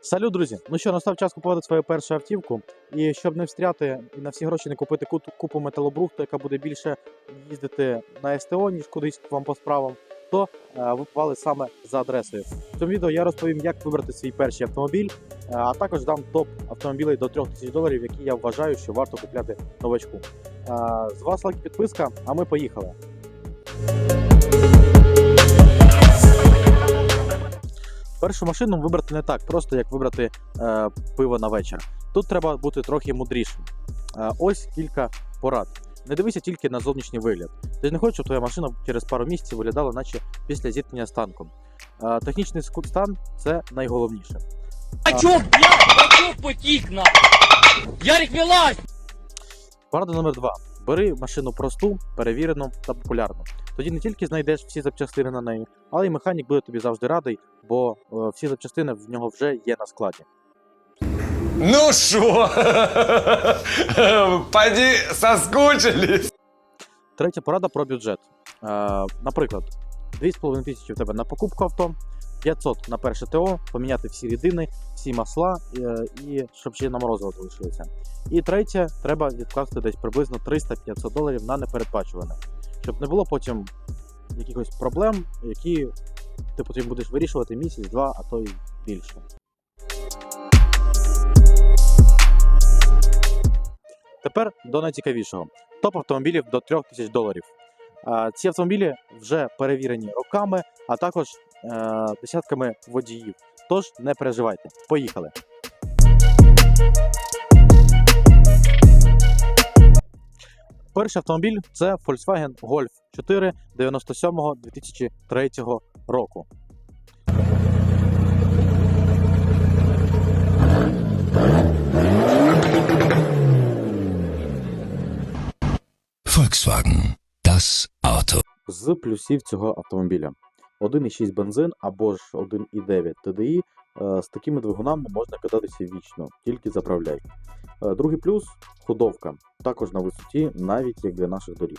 Салют, друзі! Ну що, настав час купувати свою першу автівку. І щоб не встряти і на всі гроші не купити купу металобрухту, яка буде більше їздити на СТО, ніж кудись вам по справам, то е, ви попали саме за адресою. В цьому відео я розповім, як вибрати свій перший автомобіль, е, а також дам топ автомобілей до 3000 доларів, які я вважаю, що варто купляти новачку. Е, З вас лайк підписка, а ми поїхали. Першу машину вибрати не так, просто як вибрати е, пиво на вечір. Тут треба бути трохи мудрішим. Е, ось кілька порад. Не дивися тільки на зовнішній вигляд. Ти не хочеш, щоб твоя машина через пару місяців виглядала, наче після зіткнення з танком. Е, технічний стан це найголовніше. Бачок, блядь, бачок потік на. Ярик, вилазь! Порада номер два: бери машину просту, перевірену та популярну. Тоді не тільки знайдеш всі запчастини на неї, але й механік буде тобі завжди радий, бо е, всі запчастини в нього вже є на складі. Ну шо? Поди соскучились. Третя порада про бюджет. Е, наприклад, 2,5 тисячі в тебе на покупку авто, 500 на перше ТО, поміняти всі рідини, всі масла е, і щоб ще на морозиво залишилося. І третє, треба відкласти десь приблизно 300-500 доларів на непередбачуване, щоб не було потім якихось проблем, які ти потім будеш вирішувати місяць, два, а то й більше. Тепер до найцікавішого. Топ автомобілів до 3000 доларів. Ці автомобілі вже перевірені роками, а також е, десятками водіїв. Тож не переживайте. Поїхали. Перший автомобіль це Volkswagen Golf 4 97-2003 року. Volkswagen. Das Auto. з плюсів цього автомобіля. 1,6 бензин або ж 1,9 TDI. е, З такими двигунами можна кататися вічно, тільки заправляй. Е, Другий плюс ходовка, також на висоті, навіть як для наших доріг.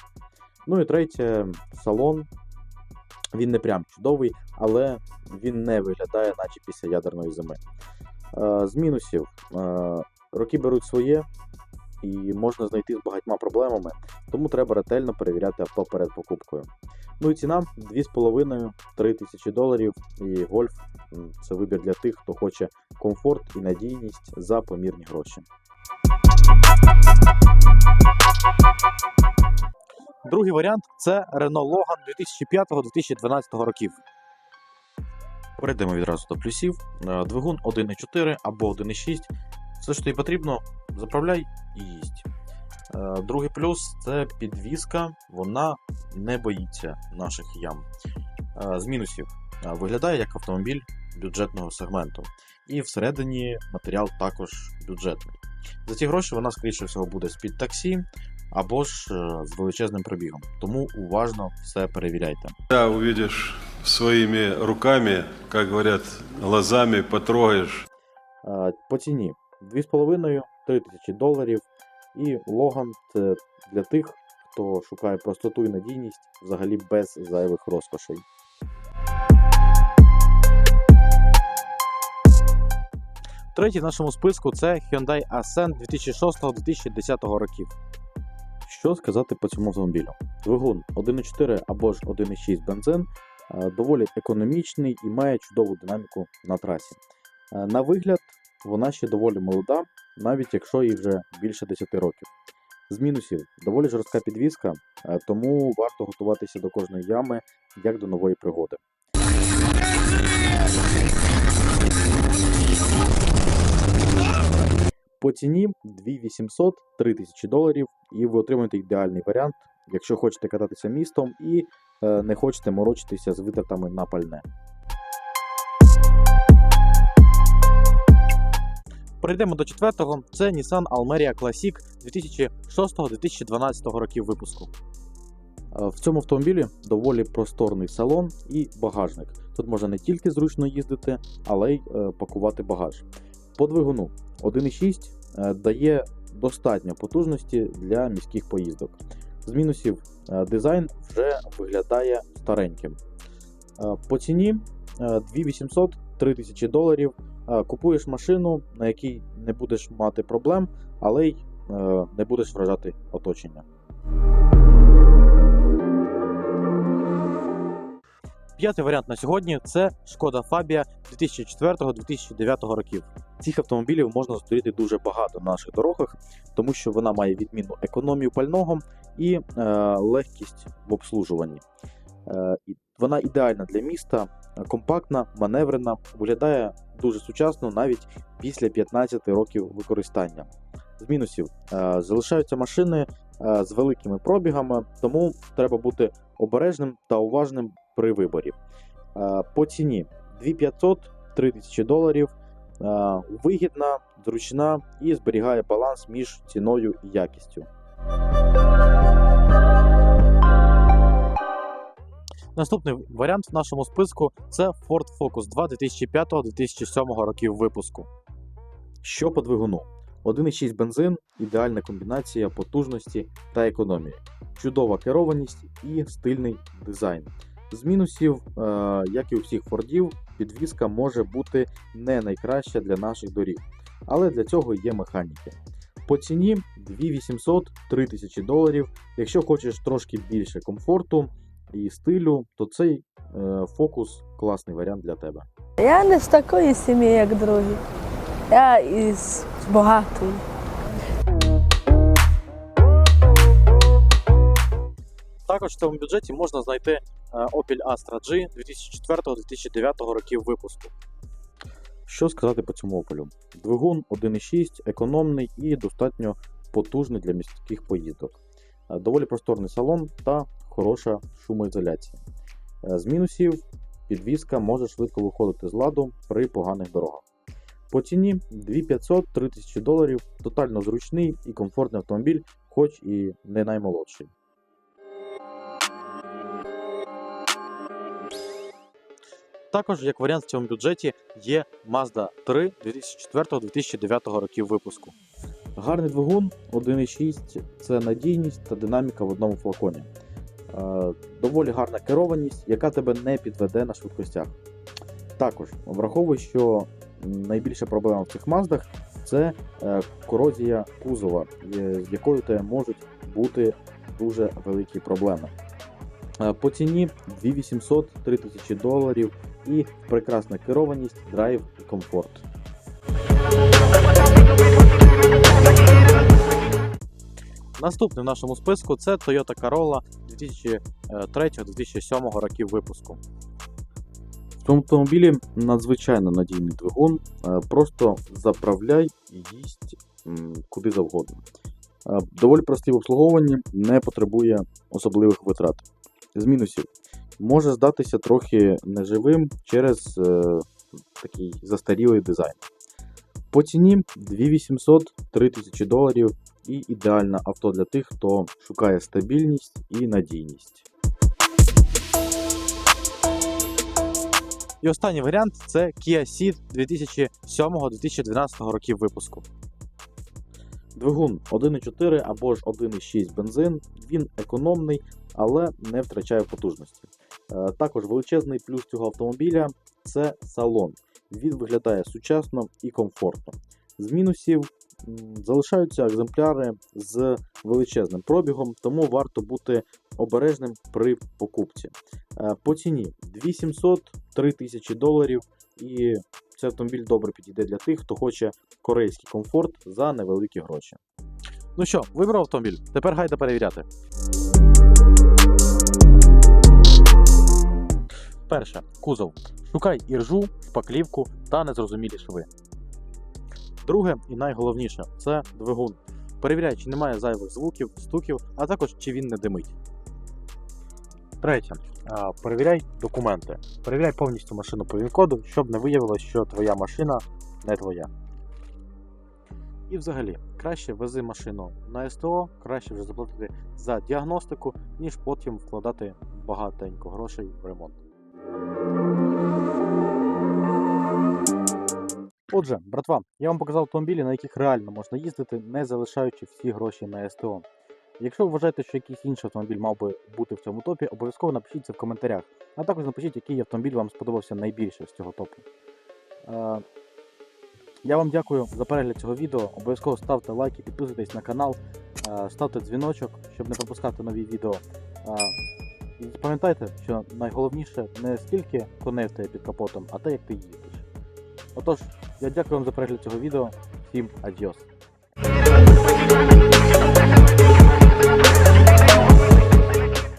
Ну і третє салон. Він не прям чудовий, але він не виглядає, наче після ядерної зими. Е, З мінусів е, роки беруть своє і можна знайти з багатьма проблемами, тому треба ретельно перевіряти авто перед покупкою. Ну і ціна 2,5-3 тисячі доларів. І гольф це вибір для тих, хто хоче комфорт і надійність за помірні гроші. Другий варіант це Renault Logan 2005-2012 років. Перейдемо відразу до плюсів. Е, Двигун 1,4 або 1,6. Все, що тобі потрібно, заправляй і їсть. Е, Другий плюс це підвізка, вона не боїться наших ям. Е, З мінусів виглядає як автомобіль бюджетного сегменту. І всередині матеріал також бюджетний. За ці гроші вона, скоріше всього, буде з-під таксі або ж е, з величезним пробігом. Тому уважно все перевіряйте. Да, увидишь своими руками, как говорят, глазами потрогаешь. Е, По ціні 2,5-3 тисячі доларів. І Логан це для тих, хто шукає простоту і надійність взагалі без зайвих розкошей. Третій в нашому списку це Hyundai Accent 2006-2010 років. Що сказати по цьому автомобілю? Двигун 1,4 або ж 1,6 бензин е, доволі економічний і має чудову динаміку на трасі. Е, На вигляд, вона ще доволі молода, навіть якщо їй вже більше 10 років. З мінусів доволі жорстка підвізка, е, тому варто готуватися до кожної ями як до нової пригоди. По ціні 2800 3000 доларів, і ви отримаєте ідеальний варіант, якщо хочете кататися містом і е, не хочете морочитися з витратами на пальне. Перейдемо до четвертого. Це Nissan Almeria Classic 2006-2012 років випуску. Е, В цьому автомобілі доволі просторний салон і багажник. Тут можна не тільки зручно їздити, але й е, пакувати багаж. По двигуну 1,6 е, дає достатньо потужності для міських поїздок. З мінусів е, дизайн вже виглядає стареньким. Е, По ціні е, 2800 3000 доларів. купуєш машину, на якій не будеш мати проблем, але й не будеш вражати оточення. П'ятий варіант на сьогодні це Шкода Фабія 2004-2009 років. Цих автомобілів можна зустріти дуже багато на наших дорогах, тому що вона має відмінну економію пального і е, легкість в обслужуванні. Е, вона ідеальна для міста, компактна, маневрена, виглядає дуже сучасно навіть після 15 років використання. З мінусів е, залишаються машини е, з великими пробігами, тому треба бути обережним та уважним при виборі. Е, По ціні 2500 3000 доларів. Е, Вигідна, зручна і зберігає баланс між ціною і якістю. Наступний варіант в нашому списку це Ford Focus 2 2005-2007 років випуску. Що по двигуну? 1,6 бензин, ідеальна комбінація потужності та економії, чудова керованість і стильний дизайн. З мінусів, е, як і у всіх фордів, підвізка може бути не найкраща для наших доріг, але для цього є механіки. По ціні 2800 3000 доларів. Якщо хочеш трошки більше комфорту і стилю, то цей е, фокус класний варіант для тебе. Я не з такої сім'ї, як другі. Я із багатої. Також в цьому бюджеті можна знайти Opel Astra G 2004-2009 років випуску. Що сказати по цьому Opel? Двигун 1.6, економний і достатньо потужний для міських поїздок. Е, Доволі просторний салон та хороша шумоізоляція. Е, З мінусів підвізка може швидко виходити з ладу при поганих дорогах. По ціні 2500-3000 доларів, тотально зручний і комфортний автомобіль, хоч і не наймолодший. Також як варіант в цьому бюджеті є Mazda 3 2004-2009 років випуску. Гарний двигун 1.6 це надійність та динаміка в одному флаконі. Е, Доволі гарна керованість, яка тебе не підведе на швидкостях. Також враховуй, що найбільша проблема в цих маздах це е, корозія кузова, е, з якою тебе можуть бути дуже великі проблеми. По ціні 2800-3000 доларів і прекрасна керованість, драйв і комфорт. Наступний в нашому списку це Toyota Corolla 2003-2007 років випуску. В цьому автомобілі надзвичайно надійний двигун, е, просто заправляй і їсть куди завгодно. Е, Доволі простий в обслуговуванні, не потребує особливих витрат. З мінусів може здатися трохи неживим через е, такий застарілий дизайн. По ціні 2800 3000 доларів і ідеальне авто для тих, хто шукає стабільність і надійність. І останній варіант це Kia Ceed 2007-2012 років випуску. Двигун 1.4 або ж 1.6 бензин. Він економний, але не втрачає потужності. Е, Також величезний плюс цього автомобіля це салон. Він виглядає сучасно і комфортно. З мінусів залишаються екземпляри з величезним пробігом, тому варто бути обережним при покупці. Е, По ціні 2700-3000 доларів, і цей автомобіль добре підійде для тих, хто хоче корейський комфорт за невеликі гроші. Ну що, вибрав автомобіль? Тепер гайда перевіряти. Перше. Кузов. Шукай іржу, шпаклівку та незрозумілі шви. Друге і найголовніше це двигун. Перевіряй, чи немає зайвих звуків, стуків, а також чи він не димить. Третє. Перевіряй документи. Перевіряй повністю машину по він-коду, щоб не виявилось, що твоя машина не твоя. І взагалі, краще вези машину на СТО, краще вже заплатити за діагностику, ніж потім вкладати багатенько грошей в ремонт. Отже, братва, я вам показав автомобілі, на яких реально можна їздити, не залишаючи всі гроші на СТО. Якщо ви вважаєте, що якийсь інший автомобіль мав би бути в цьому топі, обов'язково напишіть це в коментарях. А також напишіть, який автомобіль вам сподобався найбільше з цього топу. Е, Я вам дякую за перегляд цього відео. Обов'язково ставте лайки, підписуйтесь на канал, е, ставте дзвіночок, щоб не пропускати нові відео. Е, пам'ятайте, що найголовніше не скільки коней в тебе під капотом, а те, як ти їздиш. Отож, я дякую вам за перегляд цього відео. Всім адіос.